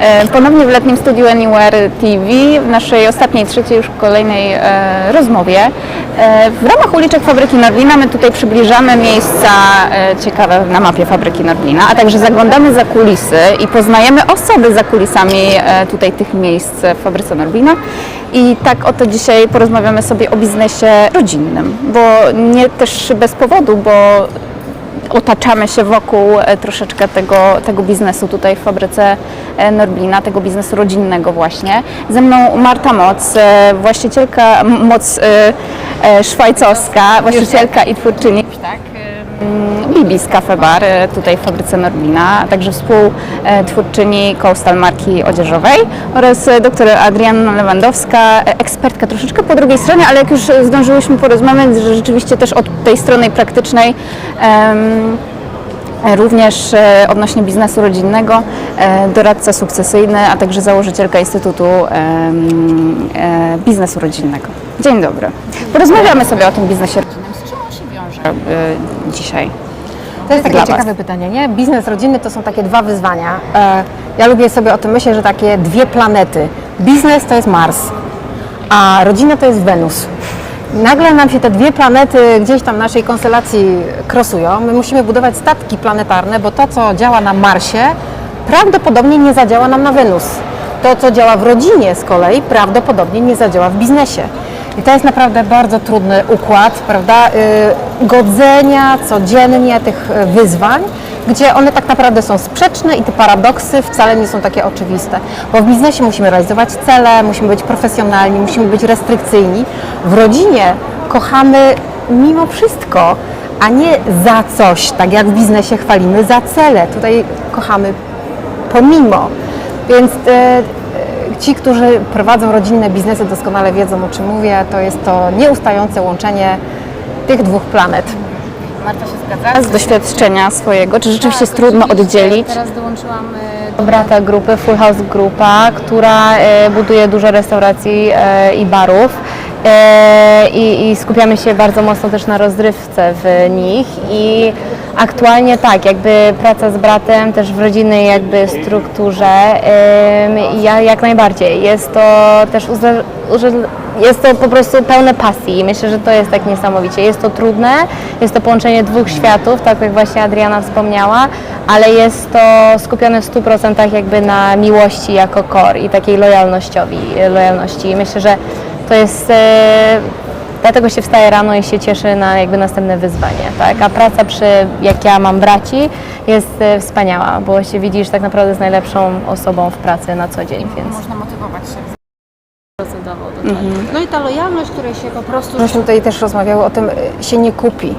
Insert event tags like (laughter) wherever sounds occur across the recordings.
E, Ponownie w letnim studiu Anywhere TV, w naszej ostatniej, trzeciej już kolejnej e, rozmowie. E, w ramach uliczek fabryki Norwina my tutaj przybliżamy miejsca ciekawe na mapie fabryki Norwina, a także zaglądamy za kulisy i poznajemy osoby za kulisami tutaj tych miejsc w fabryce Norwina. I tak oto dzisiaj porozmawiamy sobie o biznesie rodzinnym, bo nie też bez powodu, bo otaczamy się wokół e, troszeczkę tego, tego biznesu tutaj w fabryce e, Norblina, tego biznesu rodzinnego właśnie. Ze mną Marta Moc, e, właścicielka, Moc szwajcarska, właścicielka i twórczyni tak, Bibis Cafe Bar e, tutaj w fabryce Norblina, także współtwórczyni Coastal marki odzieżowej oraz e, doktor Adrianna Lewandowska, e, ekspertka troszeczkę po drugiej stronie, ale jak już zdążyłyśmy porozmawiać, że rzeczywiście też od tej strony praktycznej Również odnośnie biznesu rodzinnego, doradca sukcesyjny, a także założycielka Instytutu Biznesu Rodzinnego. Dzień dobry. Porozmawiamy sobie o tym biznesie rodzinnym. Dzisiaj? To jest Dla takie was. ciekawe pytanie, nie? Biznes rodzinny to są takie dwa wyzwania. E, Ja lubię sobie o tym myśleć, że takie dwie planety. Biznes to jest Mars, a rodzina to jest Wenus. Nagle nam się te dwie planety gdzieś tam w naszej konstelacji krosują. My musimy budować statki planetarne, bo to, co działa na Marsie, prawdopodobnie nie zadziała nam na Wenus. To, co działa w rodzinie z kolei, prawdopodobnie nie zadziała w biznesie. I to jest naprawdę bardzo trudny układ, prawda? y, Godzenia codziennie tych y, wyzwań, gdzie one tak naprawdę są sprzeczne i te paradoksy wcale nie są takie oczywiste. Bo w biznesie musimy realizować cele, musimy być profesjonalni, musimy być restrykcyjni. W rodzinie kochamy mimo wszystko, a nie za coś, tak jak w biznesie chwalimy za cele. Tutaj kochamy pomimo. Więc e, ci, którzy prowadzą rodzinne biznesy, doskonale wiedzą o czym mówię. To jest to nieustające łączenie tych dwóch planet. Marta się zgadza? Z doświadczenia swojego, czy rzeczywiście jest trudno oddzielić? Teraz dołączyłam e, do brata grupy Full House Grupa, która e, buduje dużo restauracji e, i barów. E, I, I skupiamy się bardzo mocno też na rozrywce w nich i aktualnie tak, jakby praca z bratem też w rodzinnej jakby strukturze, ja jak najbardziej. Jest to też jest to po prostu pełne pasji i myślę, że to jest tak niesamowicie. Jest to trudne, jest to połączenie dwóch światów, tak jak właśnie Adriana wspomniała, ale jest to skupione w 100% jakby na miłości jako core i takiej lojalnościowi, lojalności. I myślę, że to jest e, Dlatego się wstaje rano i się cieszy na jakby następne wyzwanie, tak? A praca przy, jak ja mam braci, jest e, wspaniała, bo się widzisz tak naprawdę z najlepszą osobą w pracy na co dzień, więc... Można motywować się. Do tego. No i ta lojalność, której się po prostu Myśmy tutaj też rozmawiały o tym, y, się nie kupi.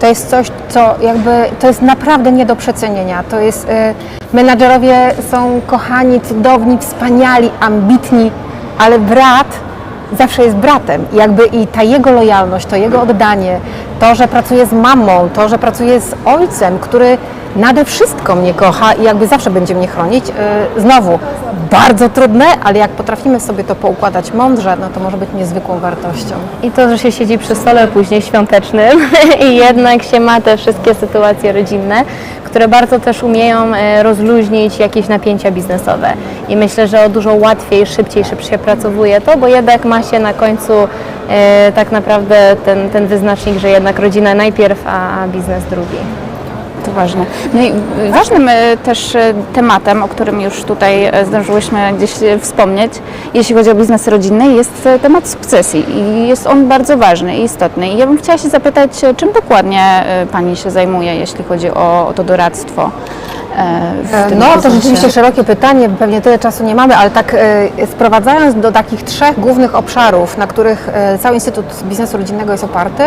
To jest coś, co jakby, to jest naprawdę nie do przecenienia. To jest, y, menadżerowie są kochani, cudowni, wspaniali, ambitni, ale brat zawsze jest bratem. I jakby i ta jego lojalność, to jego oddanie, to, że pracuje z mamą, to, że pracuje z ojcem, który nade wszystko mnie kocha i jakby zawsze będzie mnie chronić. y, Znowu, bardzo trudne, ale jak potrafimy sobie to poukładać mądrze, no to może być niezwykłą wartością. I to, że się siedzi przy stole później świątecznym (laughs) i jednak się ma te wszystkie sytuacje rodzinne, które bardzo też umieją e, rozluźnić jakieś napięcia biznesowe. I myślę, że o dużo łatwiej, szybciej się przepracowuje to, bo jednak ma się na końcu e, tak naprawdę ten, ten wyznacznik, że jednak rodzina najpierw, a biznes drugi. To ważne. No i y, ważnym y, też y, tematem, o którym już tutaj zdążyłyśmy gdzieś wspomnieć, jeśli chodzi o biznes rodzinny, jest temat sukcesji i jest on bardzo ważny i istotny. I ja bym chciała się zapytać, czym dokładnie Pani się zajmuje, jeśli chodzi o, o to doradztwo No, to rzeczywiście szerokie pytanie, pewnie tyle czasu nie mamy, ale tak e, sprowadzając do takich trzech głównych obszarów, na których e, cały Instytut Biznesu Rodzinnego jest oparty,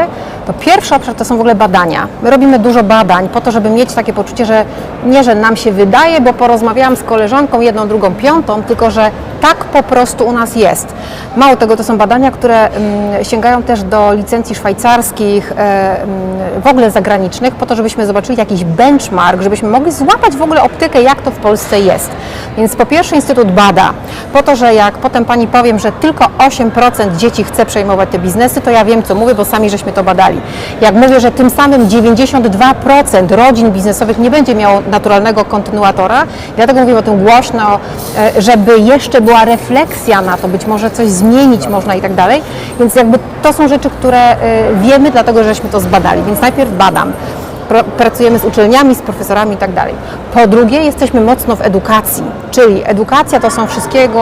to pierwszy obszar to są w ogóle badania. My robimy dużo badań po to, żeby mieć takie poczucie, że nie, że nam się wydaje, bo porozmawiałam z koleżanką jedną, drugą, piątą, tylko że tak po prostu u nas jest. Mało tego, to są badania, które mm, sięgają też do licencji szwajcarskich, e, mm, w ogóle zagranicznych, po to, żebyśmy zobaczyli jakiś benchmark, żebyśmy mogli złapać w ogóle optykę, jak to w Polsce jest. Więc po pierwsze Instytut bada, po to, że jak potem Pani powiem, że tylko 8% dzieci chce przejmować te biznesy, to ja wiem, co mówię, bo sami żeśmy to badali. Jak mówię, że tym samym 92% rodzin biznesowych nie będzie miało naturalnego kontynuatora, dlatego mówię o tym głośno, e, żeby jeszcze była refleksja na to, być może coś zmienić można i tak dalej. Więc jakby to są rzeczy, które e, wiemy, dlatego żeśmy to zbadali. Więc najpierw badam. Pro- Pracujemy z uczelniami, z profesorami i tak. Po drugie, jesteśmy mocno w edukacji, czyli edukacja to są wszystkiego,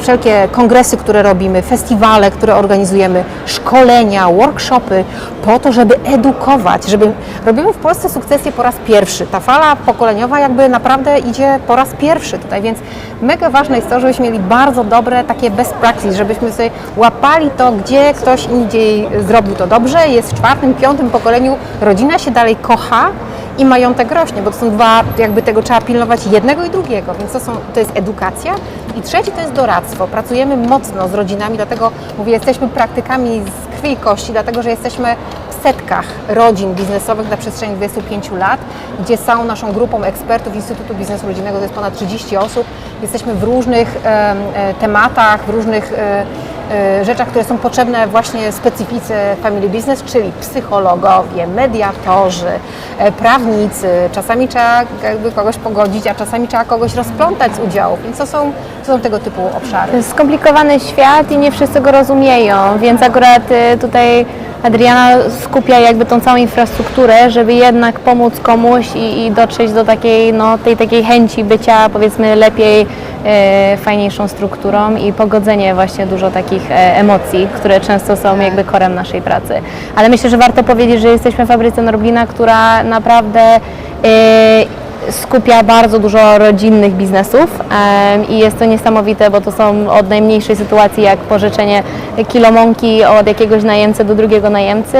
wszelkie kongresy, które robimy, festiwale, które organizujemy, szkolenia, workshopy, po to, żeby edukować, żeby robimy w Polsce sukcesję po raz pierwszy. Ta fala pokoleniowa jakby naprawdę idzie po raz pierwszy tutaj, więc mega ważne jest to, żebyśmy mieli bardzo dobre takie best practice, żebyśmy sobie łapali to, gdzie ktoś indziej zrobił to dobrze, jest w czwartym, piątym pokoleniu, rodzina się dalej kocha i majątek rośnie, bo to są dwa, jakby tego trzeba pilnować jednego i drugiego, więc to, są, to jest edukacja. I trzeci to jest doradztwo. Pracujemy mocno z rodzinami, dlatego mówię, jesteśmy praktykami z krwi i kości, dlatego że jesteśmy w setkach rodzin biznesowych na przestrzeni 25 lat, gdzie z całą naszą grupą ekspertów Instytutu Biznesu Rodzinnego, to jest ponad 30 osób, jesteśmy w różnych e, tematach, w różnych e, rzeczach, które są potrzebne właśnie specyfice family business, czyli psychologowie, mediatorzy, e, prawnicy. Czasami trzeba jakby kogoś pogodzić, a czasami trzeba kogoś rozplątać z udziałów, więc to są, to są tego typu obszary. To jest skomplikowany świat i nie wszyscy go rozumieją, więc akurat y, tutaj Adriana skupia jakby tą całą infrastrukturę, żeby jednak pomóc komuś i, i dotrzeć do takiej, no, tej takiej chęci bycia powiedzmy lepiej, fajniejszą strukturą i pogodzenie właśnie dużo takich e, emocji, które często są jakby korem naszej pracy. Ale myślę, że warto powiedzieć, że jesteśmy w fabryce Norblina, która naprawdę e, skupia bardzo dużo rodzinnych biznesów i jest to niesamowite, bo to są od najmniejszej sytuacji jak pożyczenie kilomonki od jakiegoś najemcy do drugiego najemcy,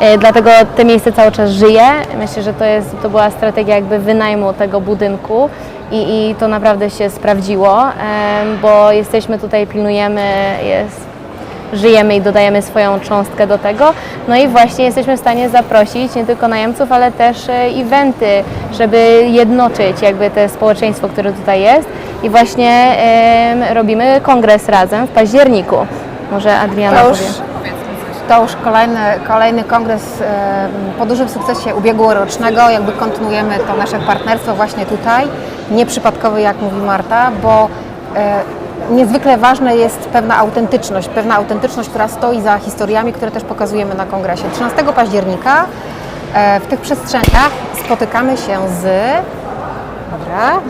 e, dlatego to miejsce cały czas żyje. Myślę, że to, jest, to była strategia jakby wynajmu tego budynku i, i to naprawdę się sprawdziło, bo jesteśmy tutaj, pilnujemy, jest żyjemy i dodajemy swoją cząstkę do tego. No i właśnie jesteśmy w stanie zaprosić nie tylko najemców, ale też e, eventy, żeby jednoczyć jakby te społeczeństwo, które tutaj jest. I właśnie robimy kongres razem w październiku. Może Adriana To już, powie. to już kolejny, kolejny kongres po dużym sukcesie ubiegłorocznego. Jakby kontynuujemy to nasze partnerstwo właśnie tutaj. Nieprzypadkowe, jak mówi Marta, bo e, niezwykle ważna jest pewna autentyczność, pewna autentyczność, która stoi za historiami, które też pokazujemy na kongresie. 13 października e, w tych przestrzeniach spotykamy się z... Dobra,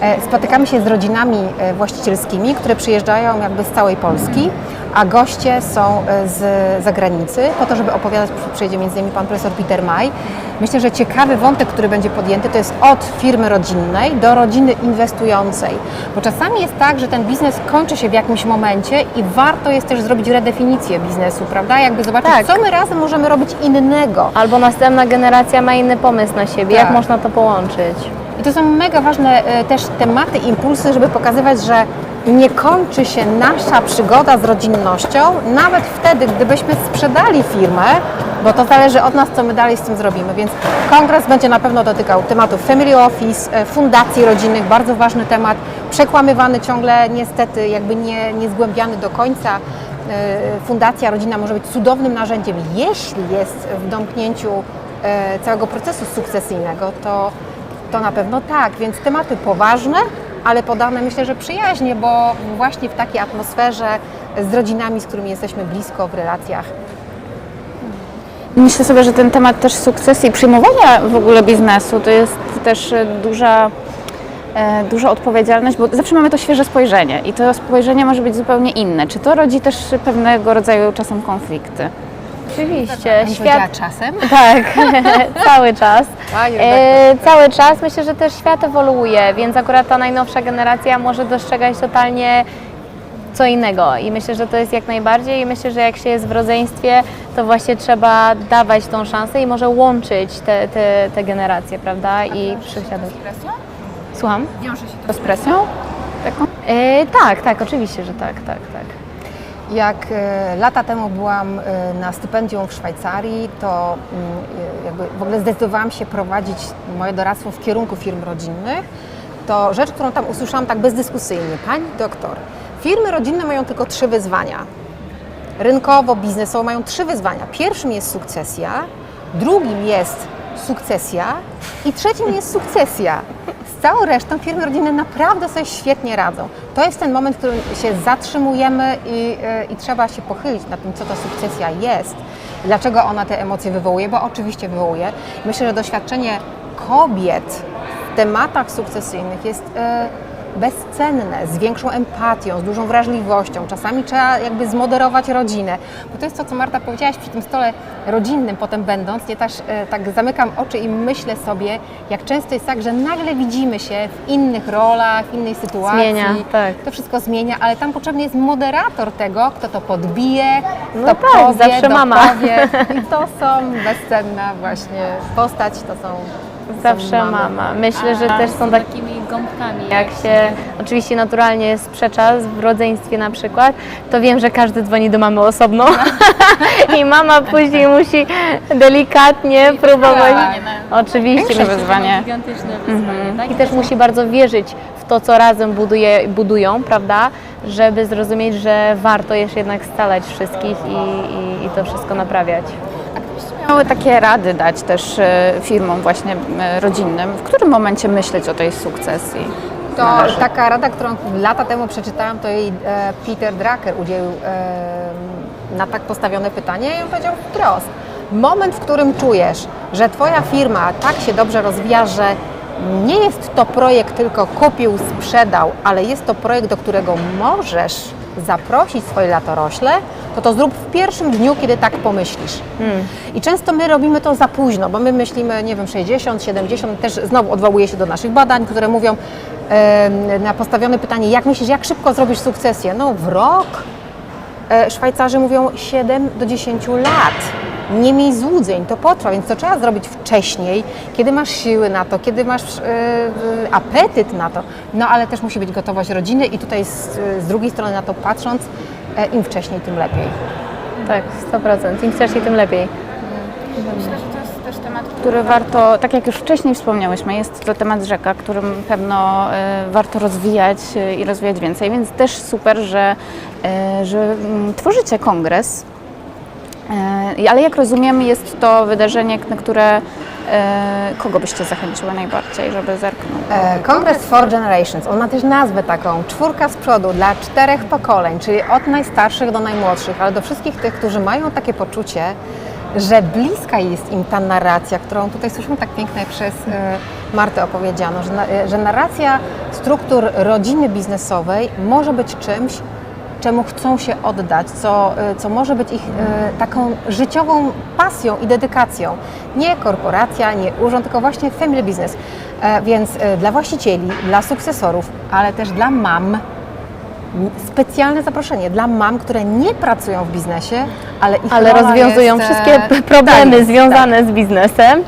E, Spotykamy się z rodzinami właścicielskimi, które przyjeżdżają jakby z całej Polski, a goście są e, z zagranicy, po to, żeby opowiadać, przyjedzie między innymi pan profesor Peter Maj. Myślę, że ciekawy wątek, który będzie podjęty, to jest od firmy rodzinnej do rodziny inwestującej. Bo czasami jest tak, że ten biznes kończy się w jakimś momencie i warto jest też zrobić redefinicję biznesu, prawda? Jakby zobaczyć, Tak. co my razem możemy robić innego. Albo następna generacja ma inny pomysł na siebie, jak Tak. można to połączyć. I to są mega ważne e, też tematy, impulsy, żeby pokazywać, że nie kończy się nasza przygoda z rodzinnością, nawet wtedy, gdybyśmy sprzedali firmę, bo to zależy od nas, co my dalej z tym zrobimy. Więc kongres będzie na pewno dotykał tematów family office, e, fundacji rodzinnych, bardzo ważny temat, przekłamywany ciągle, niestety jakby nie, nie zgłębiany do końca. E, Fundacja rodzina może być cudownym narzędziem, jeśli jest w domknięciu e, całego procesu sukcesyjnego, to to na pewno tak, więc tematy poważne, ale podane myślę, że przyjaźnie, bo właśnie w takiej atmosferze z rodzinami, z którymi jesteśmy blisko w relacjach. Myślę sobie, że ten temat też sukcesji, przyjmowania w ogóle biznesu to jest też e, duża, e, duża odpowiedzialność, bo zawsze mamy to świeże spojrzenie i to spojrzenie może być zupełnie inne. Czy to rodzi też pewnego rodzaju czasem konflikty? Oczywiście, świat czasem. (laughs) Tak, (laughs) cały czas. E, cały czas myślę, że też świat ewoluuje, więc akurat ta najnowsza generacja może dostrzegać totalnie co innego i myślę, że to jest jak najbardziej i myślę, że jak się jest w rodzeństwie, to właśnie trzeba dawać tą szansę i może łączyć te, te, te generacje, prawda? I przysiadać. Słucham? Wiąże się to z presją? Taką? E, tak, tak, oczywiście, że tak, tak, tak. Jak e, lata temu byłam e, na stypendium w Szwajcarii, to mm, e, jakby w ogóle zdecydowałam się prowadzić moje doradztwo w kierunku firm rodzinnych, to rzecz, którą tam usłyszałam tak bezdyskusyjnie, pani doktor, firmy rodzinne mają tylko trzy wyzwania. Rynkowo, biznesowo mają trzy wyzwania. Pierwszym jest sukcesja, drugim jest sukcesja i trzecim jest sukcesja. Z całą resztą firmy rodzinne naprawdę sobie świetnie radzą. To jest ten moment, w którym się zatrzymujemy i, e, i trzeba się pochylić nad tym, co ta sukcesja jest, dlaczego ona te emocje wywołuje, bo oczywiście wywołuje. Myślę, że doświadczenie kobiet w tematach sukcesyjnych jest e, bezcenne, z większą empatią, z dużą wrażliwością. Czasami trzeba jakby zmoderować rodzinę. Bo to jest to, co Marta powiedziałaś przy tym stole rodzinnym potem będąc. Nie też e, tak zamykam oczy i myślę sobie, jak często jest tak, że nagle widzimy się w innych rolach, w innej sytuacji. Zmienia, tak. To wszystko zmienia, ale tam potrzebny jest moderator tego, kto to podbije, kto No tak, powie, zawsze mama. I to są bezcenna właśnie postać, to są Zawsze mamy. mama. Myślę, że też są takie takimi gąbkami. Jak się oczywiście naturalnie sprzecza w rodzeństwie na przykład, to wiem, że każdy dzwoni do mamy osobno (laughs) i mama później musi delikatnie próbować. Oczywiście. Większe myślę, wyzwanie. Gigantyczne wyzwanie, tak? I też musi bardzo wierzyć w to, co razem buduje, budują, prawda? Żeby zrozumieć, że warto jest jednak scalać wszystkich i, i, i to wszystko naprawiać. Miały takie rady dać też e, firmom właśnie e, rodzinnym, w którym momencie myśleć o tej sukcesji? To należy? taka rada, którą lata temu przeczytałam, to jej e, Peter Drucker udzielił na tak postawione pytanie i on powiedział wprost. Moment, w którym czujesz, że Twoja firma tak się dobrze rozwija, że nie jest to projekt tylko kupił, sprzedał, ale jest to projekt, do którego możesz zaprosić swoje latorośle, to to zrób w pierwszym dniu, kiedy tak pomyślisz. I często my robimy to za późno, bo my myślimy, nie wiem, 60, 70, też znowu odwołuję się do naszych badań, które mówią na postawione pytanie, jak myślisz, jak szybko zrobisz sukcesję? No w rok. E, Szwajcarzy mówią 7 do 10 lat. Nie miej złudzeń, to potrwa, więc to trzeba zrobić wcześniej, kiedy masz siły na to, kiedy masz e, apetyt na to. No ale też musi być gotowość rodziny i tutaj z, z drugiej strony na to patrząc, e, im wcześniej, tym lepiej. Tak, 100%. Im wcześniej, tym lepiej. Myślę, że to jest też temat, który warto, tak jak już wcześniej wspomniałyśmy, jest to temat rzeka, którym pewno e, warto rozwijać i rozwijać więcej, więc też super, że, że mm, tworzycie kongres. E, ale jak rozumiem, jest to wydarzenie, na które e, kogo byście zachęciły najbardziej, żeby zerknął? E, Kongres for Generations, on ma też nazwę taką, czwórka z przodu dla czterech pokoleń, czyli od najstarszych do najmłodszych, ale do wszystkich tych, którzy mają takie poczucie, że bliska jest im ta narracja, którą tutaj słyszymy tak pięknie przez Martę opowiedziano, że, że narracja struktur rodziny biznesowej może być czymś, czemu chcą się oddać, co, e, co może być ich e, taką życiową pasją i dedykacją. Nie korporacja, nie urząd, tylko właśnie family business. E, Więc e, dla właścicieli, dla sukcesorów, ale też dla mam, specjalne zaproszenie dla mam, które nie pracują w biznesie, ale ich Ale rozwiązują jest, e, wszystkie p- problemy tak, związane z biznesem.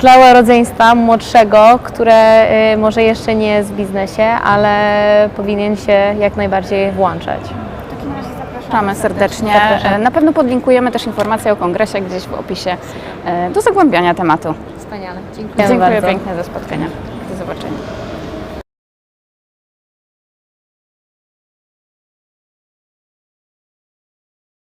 Dla rodzeństwa młodszego, które y, może jeszcze nie jest w biznesie, ale powinien się jak najbardziej włączać. Zapraszamy serdecznie. Zapraszam. E, Na pewno podlinkujemy też informacje o kongresie gdzieś w opisie e, do zagłębiania tematu. Wspaniale. Dziękuję. Dziękuję Dziękuję bardzo. pięknie za spotkanie. Do zobaczenia.